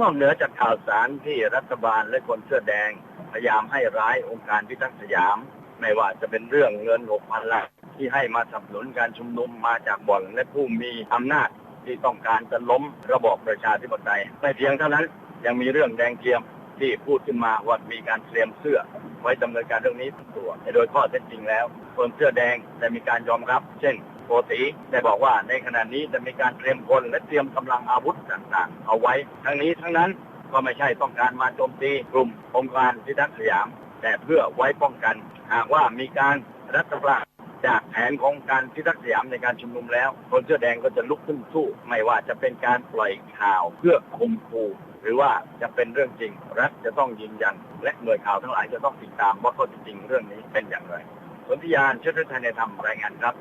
นอกเหนือจากข่าวสารที่รัฐบาลและคนเสื้อแดง พยายามให้ร้ายองค์การพิทักษ์สยาม ไม่ว่าจะเป็นเรื่องเงิน6,000ล้านที่ให้มาสนับสนุนการชุมนุมมาจากบ่อนและผู้มีอำนาจที่ต้องการจะล้มระบอบประชาธิปไตยไม่เพียงเท่านั้นยังมีเรื่องแดงเทียมที่พูดขึ้นมาว่ามีการเตรียมเสื้อ ไว้ดำเนินการเรื่องนี้ตัวแต่โดยข้อเท็จจริงแล้วคนเสื้อแดงได้มีการยอมรับ เช่น โกติได้บอกว่าในขณะนี้จะมีการเตรียมคนและเตรียมกำลังอาวุธต่างๆ เอาไว้ ทั้งนี้ทั้งนั้นก็ไม่ใช่ต้องการมาโจมตีกลุ่มองค์การพิทักษ์สยาม แต่เพื่อไว้ป้องกัน หากว่ามีการรัฐประหารจากแผนของการพิทักษ์สยามในการชุมนุมแล้ว คนเสื้อแดงก็จะลุกขึ้นสู้ ไม่ว่าจะเป็นการปล่อยข่าวเพื่อข่มขู่หรือว่าจะเป็นเรื่องจริง รัฐจะต้องยืนยัน และหน่วยข่าวทั้งหลายจะต้องติดตามว่าข้อจริงเรื่องนี้เป็นอย่างไรสนธิยานเชื้อไทยในธรรมรายงานครับ